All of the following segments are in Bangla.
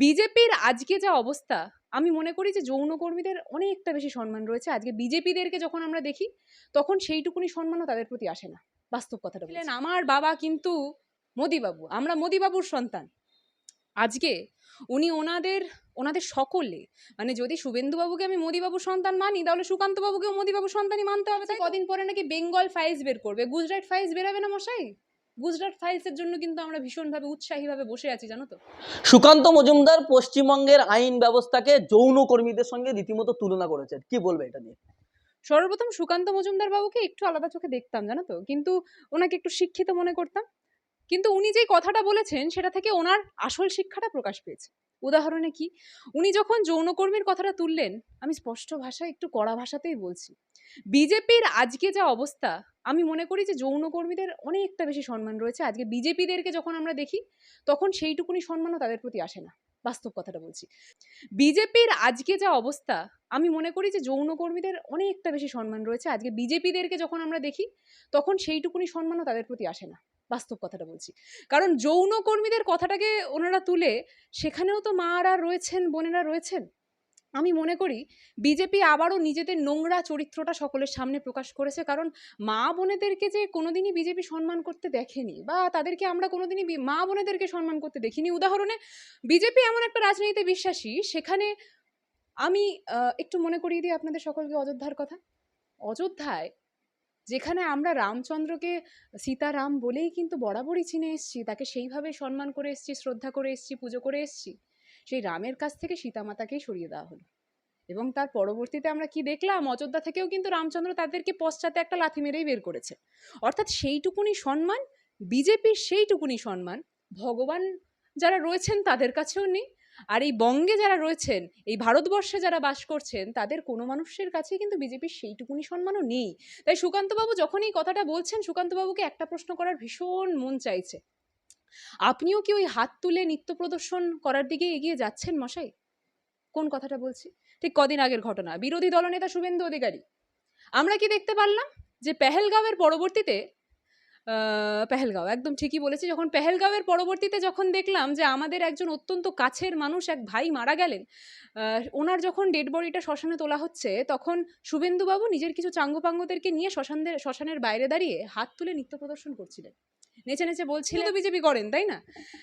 বিজেপির আজকে যা অবস্থা আমি মনে করি যে যৌনকর্মীদের অনেকটা বেশি সম্মান রয়েছে। আজকে বিজেপিদেরকে যখন আমরা দেখি তখন সেইটুকুনি সম্মানও তাদের প্রতি আসে না বাস্তব কথাটা বললেন আমার বাবা কিন্তু মোদিবাবু আমরা মোদিবাবুর সন্তান। আজকে উনি ওনাদের ওনাদের সকলে মানে যদি শুভেন্দুবাবুকে আমি মোদিবাবুর সন্তান মানি তাহলে সুকান্তবাবুকেও মোদিবাবুর সন্তানই মানতে হবে। তাই কদিন পরে নাকি বেঙ্গল ফাইলস বের করবে গুজরাট ফাইলস বেরাবে না মশাই? গুজরাট ফাইলসের জন্য কিন্তু আমরা ভীষণভাবে উৎসাহীভাবে বসে আছি জানো তো? সুকান্ত মজুমদার পশ্চিমবঙ্গের আইন ব্যবস্থাকে যৌন কর্মীদের সঙ্গে রীতিমতো তুলনা করেছেন কি বলবে এটা নিয়ে? সর্বপ্রথম সুকান্ত মজুমদার বাবুকে একটু আলাদা চোখে দেখতাম জানো তো? কিন্তু ওনাকে একটু শিক্ষিত মনে করতাম। কিন্তু উনি যেই কথাটা বলেছেন সেটা থেকে ওনার আসল শিক্ষাটা প্রকাশ পেয়েছে। উদাহরণে কি? উনি যখন যৌনকর্মীর কথাটা তুললেন আমি স্পষ্ট ভাষায় একটু কড়া ভাষাতেই বলছি। বিজেপির আজকে যা অবস্থা আমি মনে করি যে যৌনকর্মীদের অনেকটা বেশি সম্মান রয়েছে। আজকে বিজেপিদেরকে যখন আমরা দেখি, তখন সেইটুকুনি সম্মানও তাদের প্রতি আসে না। বাস্তব কথাটা বলছি। বিজেপির আজকে যা অবস্থা, আমি মনে করি যে যৌনকর্মীদের অনেকটা বেশি সম্মান রয়েছে। আজকে বিজেপিদেরকে যখন আমরা দেখি, তখন সেইটুকুনি সম্মানও তাদের প্রতি আসে না। বাস্তব কথাটা বলছি। কারণ যৌনকর্মীদের কথাটাকে ওনারা তুলে, সেখানেও তো মারা রয়েছেন, বোনেরা রয়েছেন। আমি মনে করি বিজেপি আবারও নিজেদের নোংরা চরিত্রটা সকলের সামনে প্রকাশ করেছে। কারণ মা বোনেদেরকে যে কোনোদিনই বিজেপি সম্মান করতে দেখেনি বা তাদেরকে আমরা কোনোদিনই মা বোনেদেরকে সম্মান করতে দেখিনি। উদাহরণে, বিজেপি এমন একটা রাজনীতিতে বিশ্বাসী, সেখানে আমি একটু মনে করিয়ে দিই আপনাদের সকলকে অযোধ্যার কথা। অযোধ্যায় যেখানে আমরা রামচন্দ্রকে সীতারাম বলেই কিন্তু বরাবরই চিনে এসেছি, তাকে সেইভাবে সম্মান করে এসেছি, শ্রদ্ধা করে এসেছি, পুজো করে এসেছি সেই রামের কাছ থেকে সীতামাতাকেই সরিয়ে দেওয়া হলো। এবং তার পরবর্তীতে আমরা কি দেখলাম? অযোধ্যা থেকেও কিন্তু রামচন্দ্র তাদেরকে পশ্চাতে একটা লাথি মেরেই বের করেছে। অর্থাৎ সেইটুকুনি সম্মান, বিজেপির সেইটুকুনি সম্মান ভগবান যারা রয়েছেন তাদের কাছেও নেই। আর এই বঙ্গে যারা রয়েছেন, এই ভারতবর্ষে যারা বাস করছেন, তাদের কোনো মানুষের কাছেই কিন্তু বিজেপির সেইটুকুনি সম্মানও নেই। তাই সুকান্তবাবু যখন এই কথাটা বলছেন, সুকান্তবাবুকে একটা প্রশ্ন করার ভীষণ মন চাইছে। আপনিও কি ওই হাত তুলে নৃত্য প্রদর্শন করার দিকে এগিয়ে যাচ্ছেন মশাই? কোন কথাটা বলছি? ঠিক কদিন আগের ঘটনা। বিরোধী দলনেতা শুভেন্দু অধিকারী। আমরা কি দেখতে পারলাম যে পেহেলগাঁওয়ের পরবর্তীতে পেহেলগাঁও, একদম ঠিকই বলেছি, যখন পেহেলগাঁওয়ের পরবর্তীতে যখন দেখলাম যে আমাদের একজন অত্যন্ত কাছের মানুষ, এক ভাই মারা গেলেন ওনার যখন ডেড বডিটা শ্মশানে তোলা হচ্ছে, তখন শুভেন্দুবাবু নিজের কিছু চাঙ্গপাঙ্গদেরকে নিয়ে শ্মশানদের, শ্মশানের বাইরে দাঁড়িয়ে হাত তুলে নৃত্য প্রদর্শন করছিলেন। নেচে নেচে বলছিলেন। তো বিজেপি করেন, তাই না?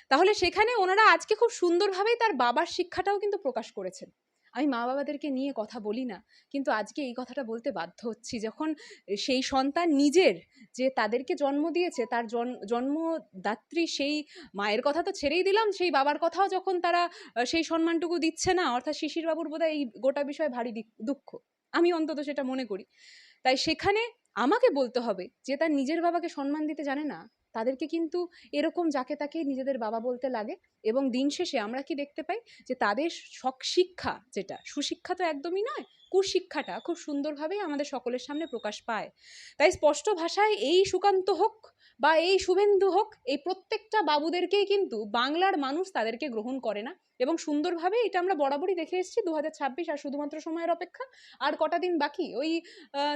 তাহলে সেখানে ওনারা আজকে খুব সুন্দরভাবেই তার বাবার শিক্ষাটাও কিন্তু প্রকাশ করেছেন। আমি মা বাবাদেরকে নিয়ে কথা বলি না, কিন্তু আজকে এই কথাটা বলতে বাধ্য হচ্ছি। যখন সেই সন্তান নিজের যে তাদেরকে জন্ম দিয়েছে, তার জন- জন্মদাত্রী সেই মায়ের কথা তো ছেড়েই দিলাম, সেই বাবার কথাও যখন তারা সেই সম্মানটুকু দিচ্ছে না, অর্থাৎ শিশিরবাবুর বোধহয় এই গোটা বিষয়ে ভারী দুঃখ। আমি অন্তত সেটা মনে করি। তাই সেখানে আমাকে বলতে হবে যে, তার নিজের বাবাকে সম্মান দিতে জানে না তাদেরকে কিন্তু এরকম যাকে তাকে নিজেদের বাবা বলতে লাগে এবং দিন শেষে আমরা কি দেখতে পাই? যে তাদের শিক্ষা যেটা, সুশিক্ষা তো একদমই নয়, কুশিক্ষাটা খুব সুন্দরভাবেই আমাদের সকলের সামনে প্রকাশ পায়। তাই স্পষ্ট ভাষায় এই সুকান্ত হোক বা এই শুভেন্দু হোক, এই প্রত্যেকটা বাবুদেরকেই কিন্তু বাংলার মানুষ তাদেরকে গ্রহণ করে না এবং সুন্দরভাবে এটা আমরা বরাবরই দেখে এসেছি দু হাজার ছাব্বিশ আর শুধুমাত্র সময়ের অপেক্ষা। আর কটা দিন বাকি? ওই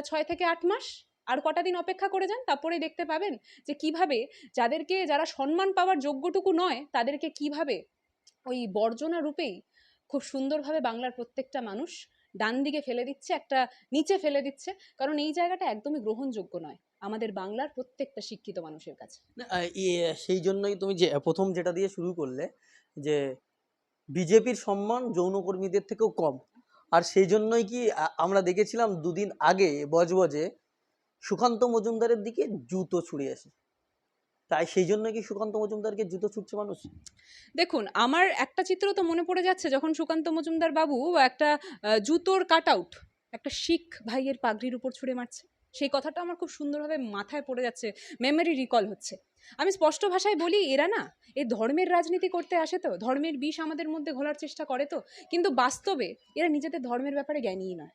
ছয় থেকে আট মাস? আর কটা দিন অপেক্ষা করে যান তারপরে দেখতে পাবেন যে কীভাবে যাদেরকে যারা সম্মান পাওয়ার যোগ্যটুকু নয় তাদেরকে কীভাবে ওই বর্জনা রূপেই খুব সুন্দরভাবে বাংলার প্রত্যেকটা মানুষ ডান দিকে ফেলে দিচ্ছে একটা নিচে ফেলে দিচ্ছে। কারণ এই জায়গাটা একদমই গ্রহণযোগ্য নয় আমাদের বাংলার প্রত্যেকটা শিক্ষিত মানুষের কাছে। ইয়ে, সেই জন্যই তুমি যে প্রথম যেটা দিয়ে শুরু করলে যে বিজেপির সম্মান যৌনকর্মীদের থেকেও কম। আর সেই জন্যই কি আমরা দেখেছিলাম দুদিন আগে বজবজে সুকান্ত মজুমদারের দিকে জুতো ছুড়ে আসে। তাই সেই জন্য কি সুকান্ত মজুমদারকে জুতো ছুটছে মানুষ? দেখুন, আমার একটা চিত্র তো মনে পড়ে যাচ্ছে যখন সুকান্ত মজুমদার বাবু একটা জুতোর কাট আউট একটা শিখ ভাইয়ের পাগড়ির উপর ছুঁড়ে মারছে। সেই কথাটা আমার খুব সুন্দরভাবে মাথায় পড়ে যাচ্ছে মেমোরি রিকল হচ্ছে। আমি স্পষ্ট ভাষায় বলি, এরা না, এ ধর্মের রাজনীতি করতে আসে তো, ধর্মের বিষ আমাদের মধ্যে ঘোলার চেষ্টা করে তো। কিন্তু বাস্তবে এরা নিজেদের ধর্মের ব্যাপারে জ্ঞানীই নয়।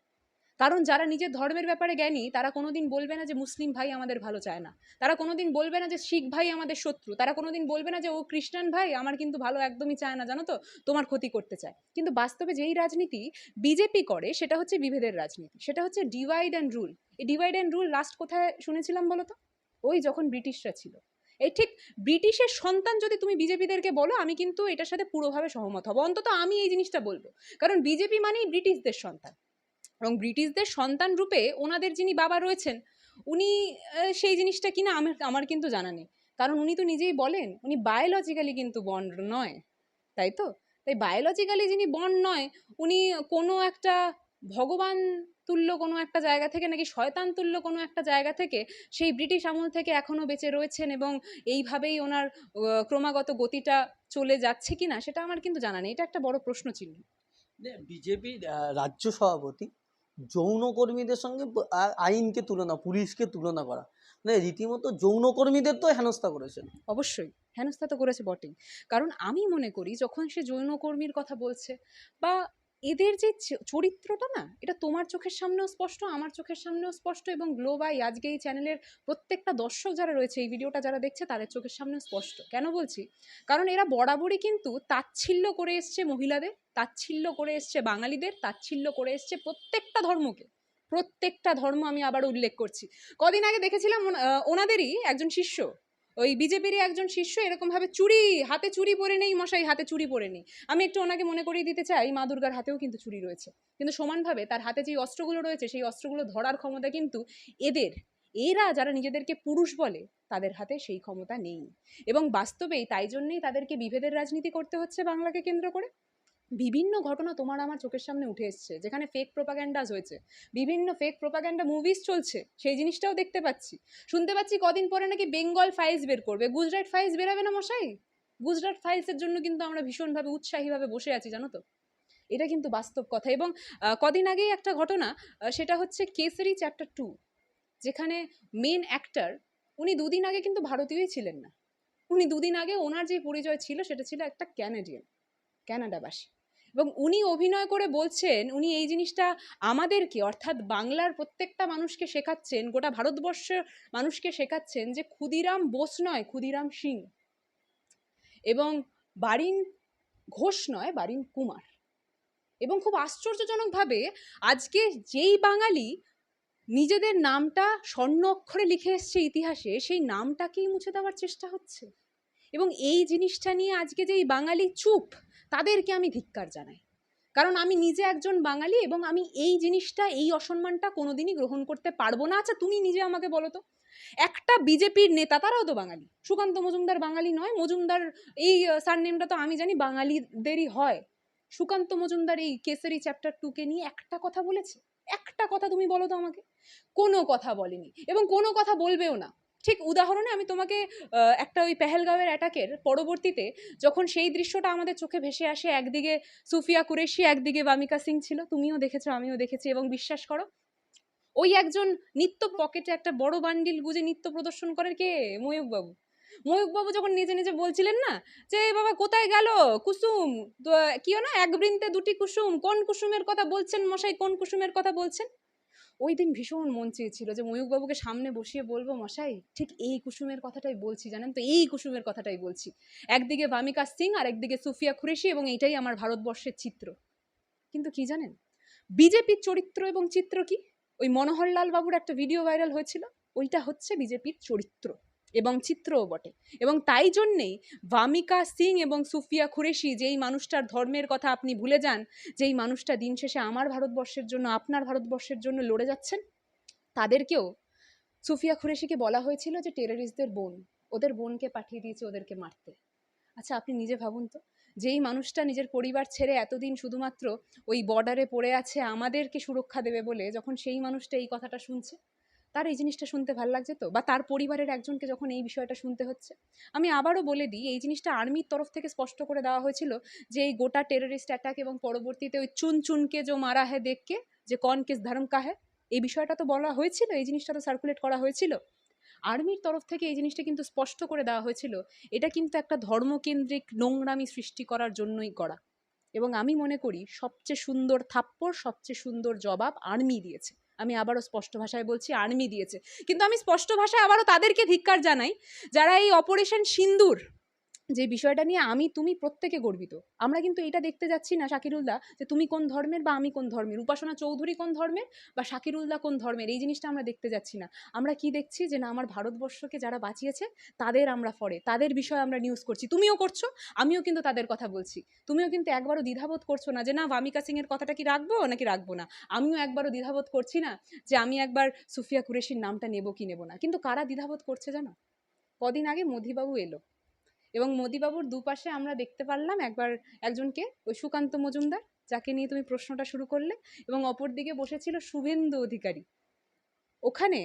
কারণ যারা নিজের ধর্মের ব্যাপারে জ্ঞানী, তারা কোনোদিন বলবে না যে মুসলিম ভাই আমাদের ভালো চায় না। তারা কোনোদিন বলবে না যে শিখ ভাই আমাদের শত্রু। তারা কোনোদিন বলবে না যে, ও খ্রিস্টান ভাই, আমার কিন্তু ভালো একদমই চায় না। জানো তো? তোমার ক্ষতি করতে চায়। কিন্তু বাস্তবে যেই রাজনীতি বিজেপি করে, সেটা হচ্ছে বিভেদের রাজনীতি। সেটা হচ্ছে ডিভাইড অ্যান্ড রুল এই ডিভাইড অ্যান্ড রুল লাস্ট কোথায় শুনেছিলাম বলো তো? ওই যখন ব্রিটিশরা ছিল। এই ঠিক ব্রিটিশের সন্তান যদি তুমি বিজেপিদেরকে বলো, আমি কিন্তু এটার সাথে পুরোভাবে সহমত হব। অন্তত আমি এই জিনিসটা বলব। কারণ বিজেপি মানেই ব্রিটিশদের সন্তান। এবং ব্রিটিশদের সন্তান রূপে ওনাদের যিনি বাবা রয়েছেন, উনি সেই জিনিসটা কিনা আমার আমার কিন্তু জানা নেই। কারণ উনি তো নিজেই বলেন, উনি বায়োলজিক্যালি কিন্তু বন্ড নয়, তাই তো? তাই বায়োলজিক্যালি যিনি বন্ড নয়, উনি কোনো একটা ভগবান তুল্য কোনো একটা জায়গা থেকে নাকি শয়তান তুল্য কোনো একটা জায়গা থেকে সেই ব্রিটিশ আমল থেকে এখনও বেঁচে রয়েছেন এবং এইভাবেই ওনার ক্রমাগত গতিটা চলে যাচ্ছে কিনা সেটা আমার কিন্তু জানা নেই। এটা একটা বড় প্রশ্ন চিহ্ন বিজেপির রাজ্য সভাপতি যৌনকর্মীদের সঙ্গে আইনকে তুলনা, পুলিশকে তুলনা করা। মানে রীতিমতো যৌনকর্মীদের তো হেনস্থা করেছে। অবশ্যই, হেনস্থা তো করেছে বটেই। কারণ আমি মনে করি, যখন সে যৌনকর্মীর কথা বলছে বা এদের যে চরিত্রটা না, এটা তোমার চোখের সামনেও স্পষ্ট, আমার চোখের সামনেও স্পষ্ট এবং গ্লোবাই আজকে এই চ্যানেলের প্রত্যেকটা দর্শক যারা রয়েছে, এই ভিডিওটা যারা দেখছে, তাদের চোখের সামনেও স্পষ্ট। কেন বলছি? কারণ এরা বরাবরই কিন্তু তাচ্ছিল্য করে এসছে মহিলাদের, তাচ্ছিল্য করে এসছে বাঙালিদের, তাচ্ছিল্য করে এসছে প্রত্যেকটা ধর্মকে। প্রত্যেকটা ধর্ম আমি আবার উল্লেখ করছি। কদিন আগে দেখেছিলাম ওনাদেরই একজন শিষ্য ওই বিজেপিরই একজন শিষ্য এরকমভাবে চুরি, হাতে চুরি পরে নেই মশাই, হাতে চুরি পরে নেই। আমি একটু ওনাকে মনে করিয়ে দিতে চাই, মা দুর্গার হাতেও কিন্তু চুরি রয়েছে। কিন্তু সমানভাবে তার হাতে যে অস্ত্রগুলো রয়েছে, সেই অস্ত্রগুলো ধরার ক্ষমতা কিন্তু এদের। এরা যারা নিজেদেরকে পুরুষ বলে, তাদের হাতে সেই ক্ষমতা নেই। এবং বাস্তবেই তাই জন্যেই তাদেরকে বিভেদের রাজনীতি করতে হচ্ছে বাংলাকে কেন্দ্র করে। বিভিন্ন ঘটনা তোমার আমার চোখের সামনে উঠে এসছে, যেখানে ফেক প্রোপাগ্যান্ডাস হয়েছে, বিভিন্ন ফেক প্রোপাগ্যান্ডা মুভিজ চলছে, সেই জিনিসটাও দেখতে পাচ্ছি। শুনতে পাচ্ছি কদিন পরে নাকি বেঙ্গল ফাইলস বের করবে। গুজরাট ফাইলস বেরাবে না মশাই? গুজরাট ফাইলসের জন্য কিন্তু আমরা ভীষণভাবে উৎসাহীভাবে বসে আছি, জানো তো? এটা কিন্তু বাস্তব কথা। এবং কদিন আগেই একটা ঘটনা সেটা হচ্ছে কেসরি চ্যাপ্টার টু যেখানে মেন অ্যাক্টার উনি দুদিন আগে কিন্তু ভারতীয়ই ছিলেন না। উনি দুদিন আগে ওনার যে পরিচয় ছিল, সেটা ছিল একটা ক্যানাডিয়ান ক্যানাডাবাসী এবং উনি অভিনয় করে বলছেন, উনি এই জিনিসটা আমাদেরকে, অর্থাৎ বাংলার প্রত্যেকটা মানুষকে শেখাচ্ছেন, গোটা ভারতবর্ষের মানুষকে শেখাচ্ছেন যে ক্ষুদিরাম বোস নয়, ক্ষুদিরাম সিং। এবং বারিন ঘোষ নয়, বারিন কুমার। এবং খুব আশ্চর্যজনকভাবে আজকে যেই বাঙালি নিজেদের নামটা স্বর্ণ অক্ষরে লিখে এসছে ইতিহাসে, সেই নামটাকেই মুছে দেওয়ার চেষ্টা হচ্ছে। এবং এই জিনিসটা নিয়ে আজকে যেই বাঙালি চুপ তাদেরকে আমি ধিক্কার জানাই। কারণ আমি নিজে একজন বাঙালি এবং আমি এই জিনিসটা, এই অসম্মানটা কোনোদিনই গ্রহণ করতে পারব না। আচ্ছা তুমি নিজে আমাকে বলো তো। একটা বিজেপির নেতা, তারাও তো বাঙালি। সুকান্ত মজুমদার বাঙালি নয়, মজুমদার এই সারনেমটা তো আমি জানি বাঙালিদেরই হয়। সুকান্ত মজুমদার এই কেসারি চ্যাপ্টার টুকে নিয়ে একটা কথা বলেছে। একটা কথা তুমি বলো তো আমাকে। কোনো কথা বলেনি এবং কোনো কথা বলবেও না। ঠিক উদাহরণে আমি তোমাকে একটা ওই পেহেলগাঁওয়ের অ্যাটাকের পরবর্তীতে যখন সেই দৃশ্যটা আমাদের চোখে ভেসে আসে, একদিকে সুফিয়া কুরেশি, একদিকে বামিকা সিং ছিল, তুমিও দেখেছ, আমিও দেখেছি এবং বিশ্বাস করো, ওই একজন নিত্য পকেটে একটা বড় বান্ডিল গুজে নিত্য প্রদর্শন করে কে? ময়ূকবাবু ময়ূকবাবু যখন নিজে নিজে বলছিলেন না যে বাবা, কোথায় গেল? কুসুম কি না, এক বৃন্তে দুটি কুসুম, কোন কুসুমের কথা বলছেন মশাই, কোন কুসুমের কথা বলছেন? ওই দিন ভীষণ মন চেয়েছিল যে ময়ূকবাবুকে সামনে বসিয়ে বলব, মশাই, ঠিক এই কুসুমের কথাটাই বলছি, জানেন তো? এই কুসুমের কথাটাই বলছি। একদিকে ভামিকা সিং আর একদিকে সুফিয়া খুরেশি এবং এইটাই আমার ভারতবর্ষের চিত্র। কিন্তু কি জানেন? বিজেপির চরিত্র এবং চিত্র কি? ওই মনোহরলাল বাবুর একটা ভিডিও ভাইরাল হয়েছিল। ওইটা হচ্ছে বিজেপির চরিত্র। এবং চিত্রও বটে। এবং তাই জন্যেই ভামিকা সিং এবং সুফিয়া খুরেশি যেই মানুষটার ধর্মের কথা আপনি ভুলে যান, যেই মানুষটা দিন শেষে আমার ভারতবর্ষের জন্য, আপনার ভারতবর্ষের জন্য লড়ে যাচ্ছেন, তাদেরকেও সুফিয়া খুরেশিকে বলা হয়েছিল যে টেররিস্টদের বোন, ওদের বোনকে পাঠিয়ে দিয়েছে, ওদেরকে মারতে। আচ্ছা আপনি নিজে ভাবুন তো, যেই মানুষটা নিজের পরিবার ছেড়ে এতদিন শুধুমাত্র ওই বর্ডারে পড়ে আছে, আমাদেরকে সুরক্ষা দেবে বলে যখন সেই মানুষটা এই কথাটা শুনছে? তার এই জিনিসটা শুনতে ভালো লাগছে তো? বা তার পরিবারের একজনকে যখন এই বিষয়টা শুনতে হচ্ছে? আমি আবারও বলে দিই, এই জিনিসটা আর্মির তরফ থেকে স্পষ্ট করে দেওয়া হয়েছিল যে এই গোটা টেররিস্ট অ্যাটাক এবং পরবর্তীতে ওই চুন চুনকে যে মারা হ্যায় দেখকে যে কন কেস ধর্ম কা হ্যায় এই বিষয়টা তো বলা হয়েছিল, এই জিনিসটা তো সার্কুলেট করা হয়েছিল। আর্মির তরফ থেকে এই জিনিসটা কিন্তু স্পষ্ট করে দেওয়া হয়েছিল, এটা কিন্তু একটা ধর্মকেন্দ্রিক নোংরামি সৃষ্টি করার জন্যই করা। এবং আমি মনে করি সবচেয়ে সুন্দর থাপ্পড়, সবচেয়ে সুন্দর জবাব আর্মি দিয়েছে। আমি আবারও স্পষ্ট ভাষায় বলছি, আর্মি দিয়েছে। কিন্তু আমি স্পষ্ট ভাষায় আবারও তাদেরকে ধিক্কার জানাই, যারা এই অপারেশন সিন্দুর যে বিষয়টা নিয়ে আমি, তুমি প্রত্যেকে গর্বিত। আমরা কিন্তু এটা দেখতে যাচ্ছি না শাকিরুলদা, যে তুমি কোন ধর্মের বা আমি কোন ধর্মের? উপাসনা চৌধুরী কোন ধর্মের বা শাকিরুলদা কোন ধর্মের? এই জিনিসটা আমরা দেখতে যাচ্ছি না। আমরা কি দেখছি? যে না, আমার ভারতবর্ষকে যারা বাঁচিয়েছে, তাদের আমরা ফরে। তাদের বিষয়ে আমরা নিউজ করছি। তুমিও করছ, আমিও কিন্তু তাদের কথা বলছি। তুমিও কিন্তু একবারও দ্বিধাবোধ করছ না যে না, ভামিকা সিংয়ের কথাটা কি রাখব নাকি রাখব না? আমিও একবারও দ্বিধাবোধ করছি না যে আমি একবার সুফিয়া কুরেশির নামটা নেব কি নেব না। কিন্তু কারা দ্বিধাবোধ করছে জানো? কদিন আগে মোদিবাবু এলো। এবং মোদিবাবুর দুপাশে আমরা দেখতে পারলাম একবার একজনকে, ওই সুকান্ত মজুমদার, যাকে নিয়ে তুমি প্রশ্নটা শুরু করলে এবং অপর দিকে বসেছিল শুভেন্দু অধিকারী। ওখানে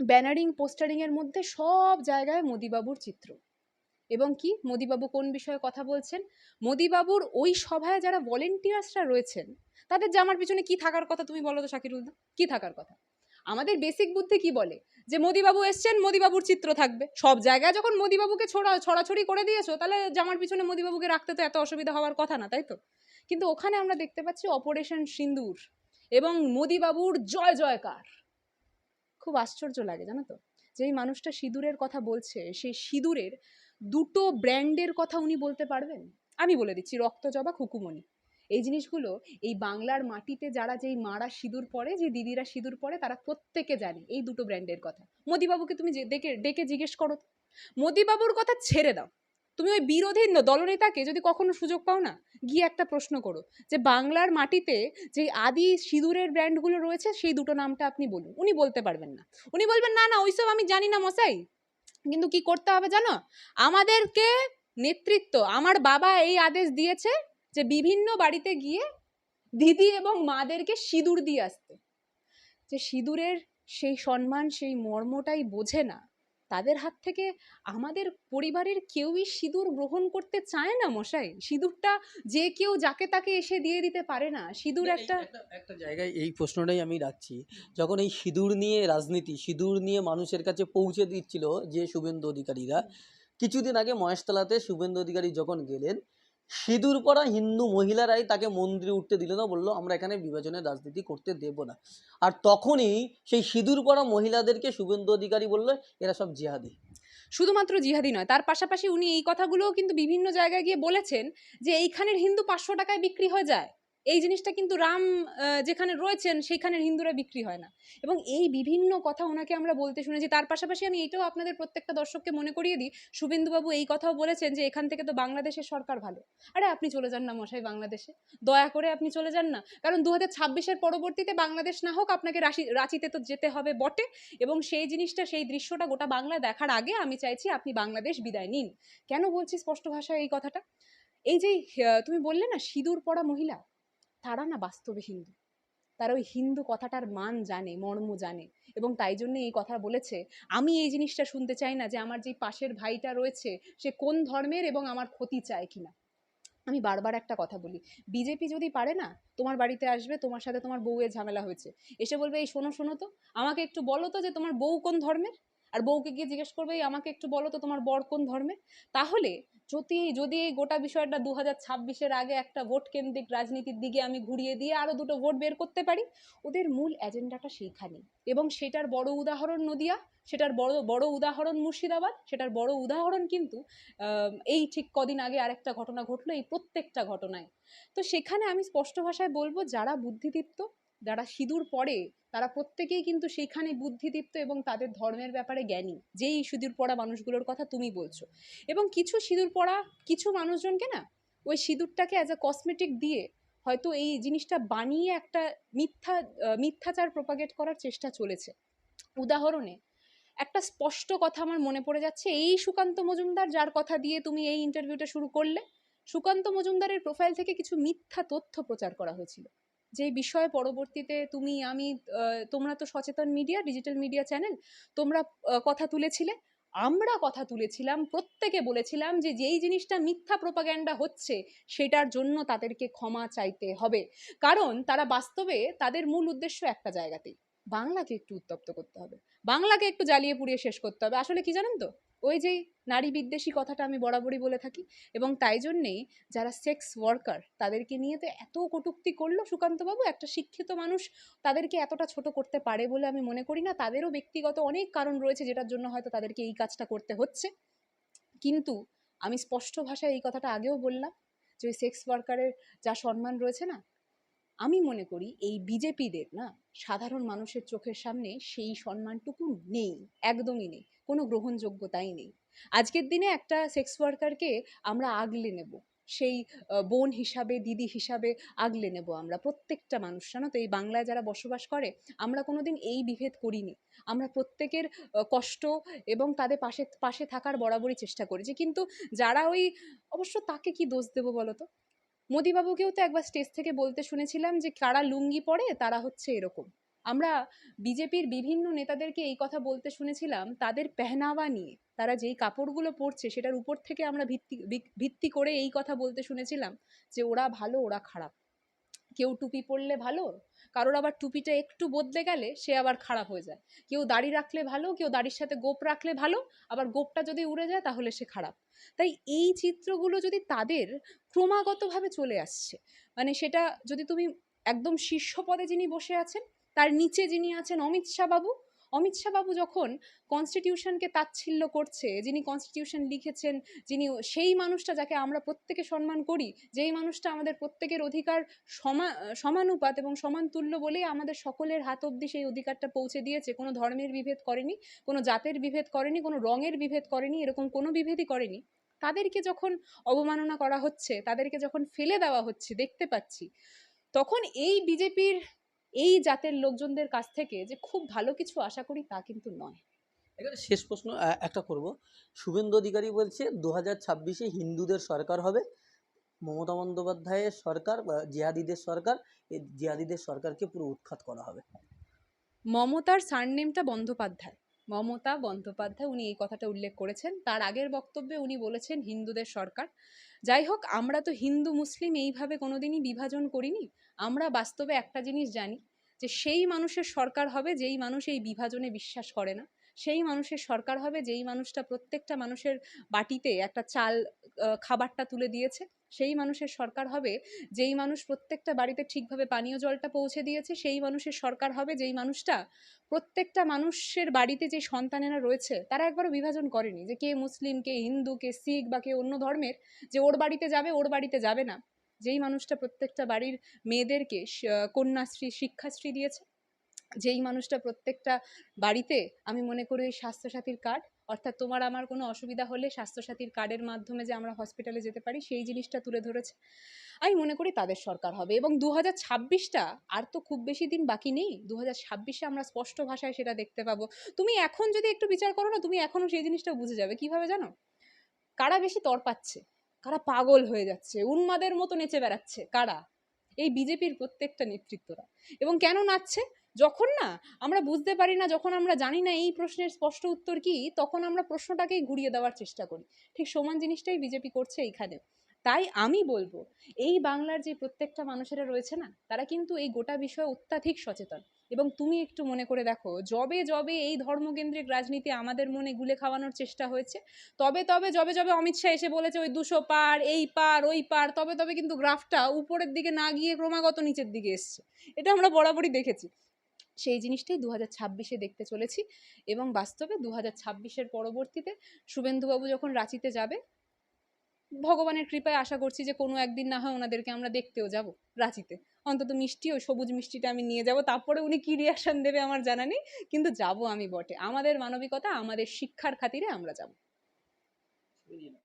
ব্যানারিং, পোস্টারিং এর মধ্যে সব জায়গায় মোদিবাবুর চিত্র। এবং কি? মোদিবাবু কোন বিষয়ে কথা বলছেন? মোদিবাবুর ওই সভায় যারা ভলেন্টিয়ার্সরা রয়েছেন, তাদের জামার পিছনে কি থাকার কথা তুমি বলো তো, শাকিরুলদা? কি থাকার কথা? আমাদের বেসিক বুদ্ধি কি বলে? যে মোদিবাবু এসছেন, মোদিবাবুর চিত্র থাকবে। সব জায়গায় যখন মোদিবাবুকে ছড়া, ছড়াছড়ি করে দিয়েছ, তাহলে জামার পিছনে মোদিবাবুকে রাখতে তো এত অসুবিধা হওয়ার কথা না, তাই তো? কিন্তু ওখানে আমরা দেখতে পাচ্ছি অপারেশন সিন্দুর এবং মোদিবাবুর জয় জয়কার। খুব আশ্চর্য লাগে, জানো তো? যে মানুষটা সিঁদুরের কথা বলছে, সেই সিঁদুরের দুটো ব্র্যান্ডের কথা উনি বলতে পারবেন? আমি বলে দিচ্ছি রক্তজবা খুকুমণি। এই জিনিসগুলো এই বাংলার মাটিতে যারা যেই মারা সিঁদুর পরে, যে দিদিরা সিঁদুর পরে, তারা প্রত্যেকে জানে এই দুটো ব্র্যান্ডের কথা। মোদিবাবুকে তুমি ডেকে ডেকে জিজ্ঞেস করো। মোদিবাবুর কথা ছেড়ে দাও। তুমি ওই বিরোধী দলনেতাকে যদি কখনো সুযোগ পাও না, গিয়ে একটা প্রশ্ন করো যে বাংলার মাটিতে যে আদি সিঁদুরের ব্র্যান্ডগুলো রয়েছে, সেই দুটো নামটা আপনি বলুন। উনি বলতে পারবেন না। উনি বলবেন, না না, ওইসব আমি জানি না মশাই। কিন্তু কি করতে হবে জানো? আমাদেরকে নেতৃত্ব, আমার বাবা এই আদেশ দিয়েছে যে বিভিন্ন বাড়িতে গিয়ে দিদি এবং মাদেরকে সিঁদুর দিয়ে আসতে। যে সিঁদুরের সেই সম্মান সেই মর্মটাই বোঝে না। তাদের হাত থেকে আমাদের পরিবারের কেউই সিঁদুর গ্রহণ করতে চায় না মশাই। সিঁদুরটা যে কেউ যাকে তাকে এসে দিয়ে দিতে পারে না। সিঁদুর একটা একটা জায়গায় এই প্রশ্নটাই আমি রাখছি। যখন এই সিঁদুর নিয়ে রাজনীতি সিঁদুর নিয়ে মানুষের কাছে পৌঁছে দিচ্ছিল যে শুভেন্দু অধিকারীরা কিছুদিন আগে মহেশতলাতে শুভেন্দু অধিকারী যখন গেলেন সিঁদুর পরা হিন্দু মহিলারাই তাকে মন্দিরে উঠতে দিল না, বলল, আমরা এখানে বিভাজনের রাজনীতি করতে দেব না। আর তখনই সেই সিঁদুর পরা মহিলাদেরকে শুভেন্দু অধিকারী বলল, এরা সব জিহাদি। শুধুমাত্র জিহাদি নয়, তার পাশাপাশি উনি এই কথাগুলোও কিন্তু বিভিন্ন জায়গায় গিয়ে বলেছেন যে এইখানের হিন্দু পাঁচশো টাকায় বিক্রি হয়ে যায়। এই জিনিসটা কিন্তু রাম যেখানে রয়েছেন সেইখানের হিন্দুরা বিক্রি হয় না। এবং এই বিভিন্ন কথা ওনাকে আমরা বলতে শুনেছি। তার পাশাপাশি আমি এইটাও আপনাদের প্রত্যেকটা দর্শককে মনে করিয়ে দিই, শুভেন্দুবাবু এই কথাও বলেছেন যে, এখান থেকে তো বাংলাদেশের সরকার ভালো। আরে, আপনি চলে যান না মশাই বাংলাদেশে। দয়া করে আপনি চলে যান না। কারণ দু হাজার ছাব্বিশের পরবর্তীতে বাংলাদেশ না হোক, আপনাকে রাশি, রাঁচিতে তো যেতে হবে বটে। এবং সেই জিনিসটা, সেই দৃশ্যটা গোটা বাংলা দেখার আগে আমি চাইছি আপনি বাংলাদেশ বিদায় নিন। কেন বলছি স্পষ্ট ভাষায় এই কথাটা? এই যে তুমি বললে না, সিঁদুর পরা মহিলা? তারা না বাস্তবে হিন্দু। তারা ওই হিন্দু কথাটার মান জানে, মর্ম জানে এবং তাই জন্য এই কথা বলেছে। আমি এই জিনিসটা শুনতে চাই না যে আমার যে পাশের ভাইটা রয়েছে, সে কোন ধর্মের এবং আমার ক্ষতি চায় কিনা। আমি বারবার একটা কথা বলি, বিজেপি যদি পারে না, তোমার বাড়িতে আসবে, তোমার সাথে তোমার বউয়ের ঝামেলা হয়েছে। এসে বলবে, এই শোনো শোনো তো, আমাকে একটু বলো তো যে তোমার বউ কোন ধর্মের? আর বউকে গিয়ে জিজ্ঞেস করবে, "এই আমাকে একটু বলো তো তোমার বর কোন ধর্মের তাহলে যদি যদি এই গোটা বিষয়টা দু হাজার ছাব্বিশের আগে একটা ভোট কেন্দ্রিক রাজনীতির দিকে আমি ঘুরিয়ে দিয়ে আরও দুটো ভোট বের করতে পারি, ওদের মূল এজেন্ডাটা সেইখানেই। এবং সেটার বড় উদাহরণ নদিয়া, সেটার বড় বড় উদাহরণ মুর্শিদাবাদ, সেটার বড় উদাহরণ কিন্তু এই ঠিক কদিন আগে আরেকটা ঘটনা ঘটলো, এই প্রত্যেকটা ঘটনায়। তো সেখানে আমি স্পষ্ট ভাষায় বলব, যারা বুদ্ধিদীপ্ত, যারা সিঁদুর পড়ে তারা প্রত্যেকেই কিন্তু সেইখানে বুদ্ধিদীপ্ত এবং তাদের ধর্মের ব্যাপারে জ্ঞানী। যেই সিঁদুর পড়া মানুষগুলোর কথা তুমি বলছো। এবং কিছু সিঁদুর পড়া কিছু মানুষজনকে না, ওই সিঁদুরটাকে অ্যাজ আ কসমেটিক দিয়ে হয়তো এই জিনিসটা বানিয়ে একটা মিথ্যা মিথ্যাচার প্রোপাগেট করার চেষ্টা চলেছে। উদাহরণে, একটা স্পষ্ট কথা আমার মনে পড়ে যাচ্ছে, এই সুকান্ত মজুমদার যার কথা দিয়ে তুমি এই ইন্টারভিউটা শুরু করলে, সুকান্ত মজুমদারের প্রোফাইল থেকে কিছু মিথ্যা তথ্য প্রচার করা হয়েছিল। যে বিষয়ে পরবর্তীতে তুমি, আমি তোমরা তো সচেতন মিডিয়া, ডিজিটাল মিডিয়া চ্যানেল, তোমরা কথা তুলেছিলে। আমরা কথা তুলেছিলাম, প্রত্যেকে বলেছিলাম যে যেই জিনিসটা মিথ্যা প্রোপাগ্যান্ডা হচ্ছে, সেটার জন্য তাদেরকে ক্ষমা চাইতে হবে। কারণ তারা বাস্তবে তাদের মূল উদ্দেশ্য একটা জায়গাতেই। বাংলাকে একটু উত্তপ্ত করতে হবে। বাংলাকে একটু জ্বালিয়ে পুড়িয়ে শেষ করতে হবে। আসলে কি জানেন তো? ওই যে নারী বিদ্বেষী কথাটা আমি বরাবরই বলে থাকি এবং তাই জন্যেই যারা সেক্স ওয়ার্কার তাদেরকে নিয়ে তো এত কটূক্তি করল সুকান্তবাবু, একটা শিক্ষিত মানুষ তাদেরকে এতটা ছোট করতে পারে বলে আমি মনে করি না। তাদেরও ব্যক্তিগত অনেক কারণ রয়েছে যেটার জন্য হয়তো তাদেরকে এই কাজটা করতে হচ্ছে। কিন্তু আমি স্পষ্ট ভাষায় এই কথাটা আগেও বললাম যে সেক্স ওয়ার্কারের যা সম্মান রয়েছে না আমি মনে করি এই বিজেপিদের না, সাধারণ মানুষের চোখের সামনে সেই সম্মানটুকু নেই, একদমই নেই, কোনো গ্রহণযোগ্যতাই নেই। আজকের দিনে একটা সেক্স ওয়ার্কারকে আমরা আগলে নেব, সেই বোন হিসাবে, দিদি হিসাবে আগলে নেব আমরা প্রত্যেকটা মানুষ, জানো তো? এই বাংলায় যারা বসবাস করে, আমরা কোনোদিন এই বিভেদ করিনি। আমরা প্রত্যেকের কষ্ট এবং তাদের পাশে পাশে থাকার বরাবরই চেষ্টা করেছি। কিন্তু যারা ওই, অবশ্য তাকে কি দোষ দেবো বলো তো? মোদিবাবুকেও তো একবার স্টেজ থেকে বলতে শুনেছিলাম যে, কারা লুঙ্গি পরে, তারা হচ্ছে এরকম। আমরা বিজেপির বিভিন্ন নেতাদেরকে এই কথা বলতে শুনেছিলাম, তাদের পেহনাওয়া নিয়ে। তারা যেই কাপড়গুলো পরছে, সেটার উপর থেকে আমরা ভিত্তি ভিত্তি করে এই কথা বলতে শুনেছিলাম যে, ওরা ভালো, ওরা খারাপ। কেউ টুপি পরলে ভালো, কারোর আবার টুপিটা একটু বদলে গেলে সে আবার খারাপ হয়ে যায়। কেউ দাড়ি রাখলে ভালো, কেউ দাড়ির সাথে গোপ রাখলে ভালো, আবার গোপটা যদি উড়ে যায় তাহলে সে খারাপ। তাই এই চিত্রগুলো যদি তাদের ক্রমাগতভাবে চলে আসছে মানে সেটা যদি তুমি একদম শীর্ষ পদে যিনি বসে আছেন, তার নিচে যিনি আছেন অমিত শাহ বাবু অমিত শাহবাবু যখন কনস্টিটিউশনকে তাচ্ছিল্য করছে, যিনি কনস্টিটিউশন লিখেছেন, যিনি সেই মানুষটা যাকে আমরা প্রত্যেকে সম্মান করি, যেই মানুষটা আমাদের প্রত্যেকের অধিকার সমা, সমানুপাত এবং সমান তুল্য বলেই আমাদের সকলের হাত অবধি সেই অধিকারটা পৌঁছে দিয়েছে, কোনো ধর্মের বিভেদ করেনি, কোনো জাতের বিভেদ করেনি, কোনো রঙের বিভেদ করেনি, এরকম কোনো বিভেদই করেনি। তাদেরকে যখন অবমাননা করা হচ্ছে, তাদেরকে যখন ফেলে দেওয়া হচ্ছে, দেখতে পাচ্ছি, তখন এই বিজেপির এই জাতের লোকজনদের কাছ থেকে যে খুব ভালো কিছু আশা করি তা কিন্তু নয়। এখানে শেষ প্রশ্ন একটা করব। শুভেন্দু অধিকারী বলছে দু হাজার ছাব্বিশে হিন্দুদের সরকার হবে। মমতা বন্দ্যোপাধ্যায়ের সরকার বা জিহাদিদের সরকার এই জিহাদিদের সরকারকে পুরো উৎখাত করা হবে। মমতার সারনেমটা বন্দ্যোপাধ্যায়। মমতা বন্দ্যোপাধ্যায়, উনি এই কথাটা উল্লেখ করেছেন। তার আগের বক্তব্যে উনি বলেছেন, হিন্দুদের সরকার। যাই হোক, আমরা তো হিন্দু মুসলিম এইভাবে কোনোদিনই বিভাজন করিনি। আমরা বাস্তবে একটা জিনিস জানি, যে সেই মানুষের সরকার হবে, যেই মানুষ এই বিভাজনে বিশ্বাস করে না। সেই মানুষের সরকার হবে, যেই মানুষটা প্রত্যেকটা মানুষের বাটিতে একটা চাল খাবারটা তুলে দিয়েছে, সেই মানুষের সরকার হবে, যেই মানুষ প্রত্যেকটা বাড়িতে ঠিকভাবে পানীয় জলটা পৌঁছে দিয়েছে, সেই মানুষের সরকার হবে, যেই মানুষটা প্রত্যেকটা মানুষের বাড়িতে যে সন্তানেরা রয়েছে, তারা একবারও বিভাজন করেনি যে কে মুসলিম, কে হিন্দু, কে শিখ বা কে অন্য ধর্মের, যে ওর বাড়িতে যাবে, ওর বাড়িতে যাবে না। যেই মানুষটা প্রত্যেকটা বাড়ির মেয়েদেরকে কন্যাশ্রী, শিক্ষাশ্রী দিয়েছে যেই মানুষটা প্রত্যেকটা বাড়িতে আমি মনে করি ওই স্বাস্থ্যসাথীর কার্ড অর্থাৎ তোমার আমার কোনো অসুবিধা হলে স্বাস্থ্যসাথীর কার্ডের মাধ্যমে যে আমরা হসপিটালে যেতে পারি, সেই জিনিসটা তুলে ধরেছে। আমি মনে করি তাদের সরকার হবে এবং দু হাজার ছাব্বিশটা আর তো খুব বেশি দিন বাকি নেই দু হাজার ছাব্বিশে আমরা স্পষ্ট ভাষায় সেটা দেখতে পাবো। তুমি এখন যদি একটু বিচার করো না, তুমি এখনও সেই জিনিসটা বুঝে যাবে। কীভাবে জানো? কারা বেশি তরপাচ্ছে কারা পাগল হয়ে যাচ্ছে? উন্মাদের মতো নেচে বেড়াচ্ছে। কারা? এই বিজেপির প্রত্যেকটা নেতৃত্বরা। এবং কেন নাচছে? যখন না আমরা বুঝতে পারি না, যখন আমরা জানি না এই প্রশ্নের স্পষ্ট উত্তর কি, তখন আমরা প্রশ্নটাকেই ঘুরিয়ে দেওয়ার চেষ্টা করি। ঠিক সমান জিনিসটাই বিজেপি করছে এইখানে। তাই আমি বলব, এই বাংলার যে প্রত্যেকটা মানুষেরা রয়েছে না, তারা কিন্তু এই গোটা বিষয়ে অত্যাধিক সচেতন। এবং তুমি একটু মনে করে দেখো, যবে যবে এই ধর্মকেন্দ্রিক রাজনীতি আমাদের মনে গুলে খাওয়ানোর চেষ্টা হয়েছে, তবে তবে যবে যবে অমিত শাহ এসে বলেছে ওই দুশো পার, এই পার, ওই পার, তবে তবে কিন্তু গ্রাফটা উপরের দিকে না গিয়ে ক্রমাগত নিচের দিকে এসছে। এটা আমরা বরাবরই দেখেছি। সেই জিনিসটাই দু হাজার ছাব্বিশে দেখতে চলেছি এবং বাস্তবে দু হাজার ছাব্বিশের পরবর্তীতে শুভেন্দুবাবু যখন রাঁচিতে যাবে ভগবানের কৃপায় আশা করছি যে কোনো একদিন না হয় ওনাদেরকে আমরা দেখতেও যাব রাঁচিতে। অন্তত মিষ্টি, ওই সবুজ মিষ্টিটা আমি নিয়ে যাব, তারপরে উনি কী রিয়াকশন দেবে আমার জানা নেই, কিন্তু যাব আমি বটে। আমাদের মানবিকতা আমাদের শিক্ষার খাতিরে আমরা যাব।